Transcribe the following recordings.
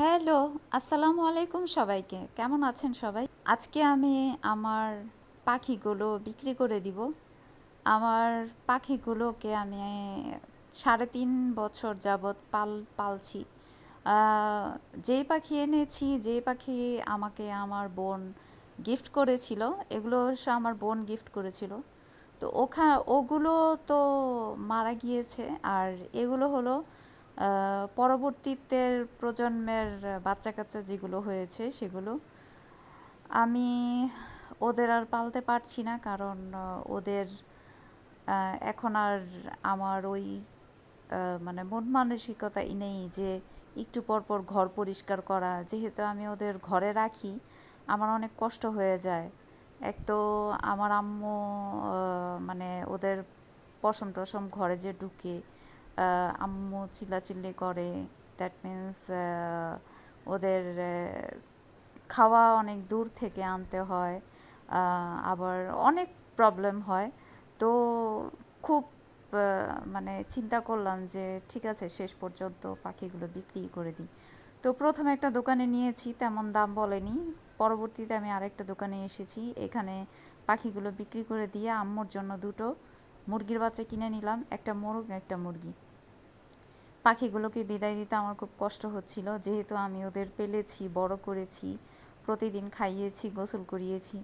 Hello, আসসালামু আলাইকুম সবাইকে। কেমন আছেন সবাই? আজকে আমি আমার পাখিগুলো বিক্রি করে দিব। আমার পাখিগুলোকে আমি সাড়ে তিন বছর যাবৎ পাল, পালছি। যেই পাখি এনেছি, যেই পাখি আমাকে আমার বোন গিফট করেছিল, এগুলো সে আমার বোন গিফট করেছিল। তো ওখা, ওগুলো তো মারা গিয়েছে। আর এগুলো হলো পরবর্তীতে প্রজন্মের বাচ্চা কাচ্চা যেগুলো হয়েছে সেগুলো আমি ওদের আর পালতে পারছি না, কারণ ওদের এখন আর আমার ওই মানে মন মানসিকতা নেই যে একটু পর পর ঘর পরিষ্কার করা। যেহেতু আমি ওদের ঘরে রাখি, আমার অনেক কষ্ট হয়ে যায়। এক তো আমার আম্মু মানে ওদের পশম টসম ঘরে যে ঢুকে আম্মু চিল্লাচিল্লি করে। দ্যাট মিন্স ওদের খাওয়া অনেক দূর থেকে আনতে হয়। আবার অনেক প্রবলেম হয়। তো খুব মানে চিন্তা করলাম যে ঠিক আছে, শেষ পর্যন্ত পাখিগুলো বিক্রি করে দিই। তো প্রথমে একটা দোকানে নিয়েছি, তেমন দাম বলেনি। পরবর্তীতে আমি আরেকটা দোকানে এসেছি। এখানে পাখিগুলো বিক্রি করে দিয়ে আম্মুর জন্য দুটো। মুরগির বাচ্চা কিনে নিলাম, একটা মোরগ, একটা মুরগি। পাখিগুলোকে বিদায় দিতে আমার খুব কষ্ট হচ্ছিল। যেহেতু আমি ওদের পেলেছি, বড় করেছি, প্রতিদিন খাইয়েছি, গোসল করিয়েছি।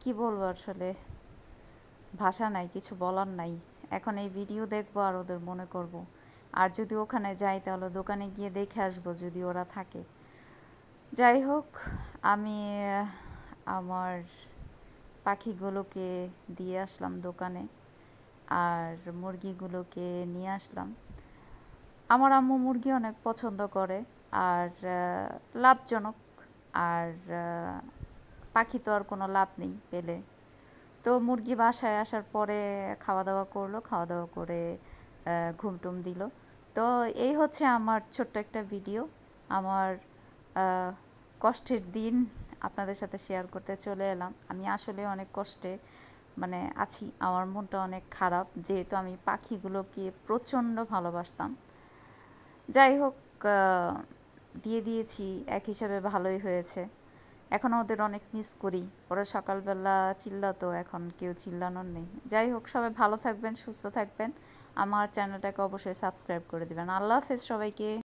কি বলব আসলে? ভাষা নাই, কিছু বলার নাই। এখন এই ভিডিও দেখব আর ওদের মনে করব। আর যদি ওখানে যাই তাহলে দোকানে গিয়ে দেখে আসব যদি ওরা থাকে। যাই হোক, আমি আমার পাখিগুলোকে দিয়ে আসলাম দোকানে। আর মুরগিগুলোকে নিয়ে আসলাম। আমার আম্মু মুরগি অনেক পছন্দ করে আর লাভজনক আর পাখি তো আর কোনো লাভ নেই পেলে। তো মুরগি বাসায় আসার পরে খাওয়া দাওয়া করল খাওয়া দাওয়া করে ঘুমটুম দিল। তো এই হচ্ছে আমার ছোট্ট একটা ভিডিও। আমার কষ্টের দিন আপনাদের সাথে শেয়ার করতে চলে এলাম। আমি আসলে অনেক কষ্টে মানে আছি, আমার মনটা অনেক খারাপ। যেহেতু আমি পাখিগুলোকে প্রচণ্ড ভালোবাসতাম। যাই হোক দিয়ে দিয়েছি, এক হিসাবে ভালোই হয়েছে। এখন ওদের অনেক মিস করি। ওরা সকালবেলা চিল্লাতো, এখন কেউ চিল্লানোর নেই। যাই হোক, সবাই ভালো থাকবেন, সুস্থ থাকবেন। আমার চ্যানেলটাকে অবশ্যই সাবস্ক্রাইব করে দিবেন। আল্লাহ হাফেজ সবাইকে।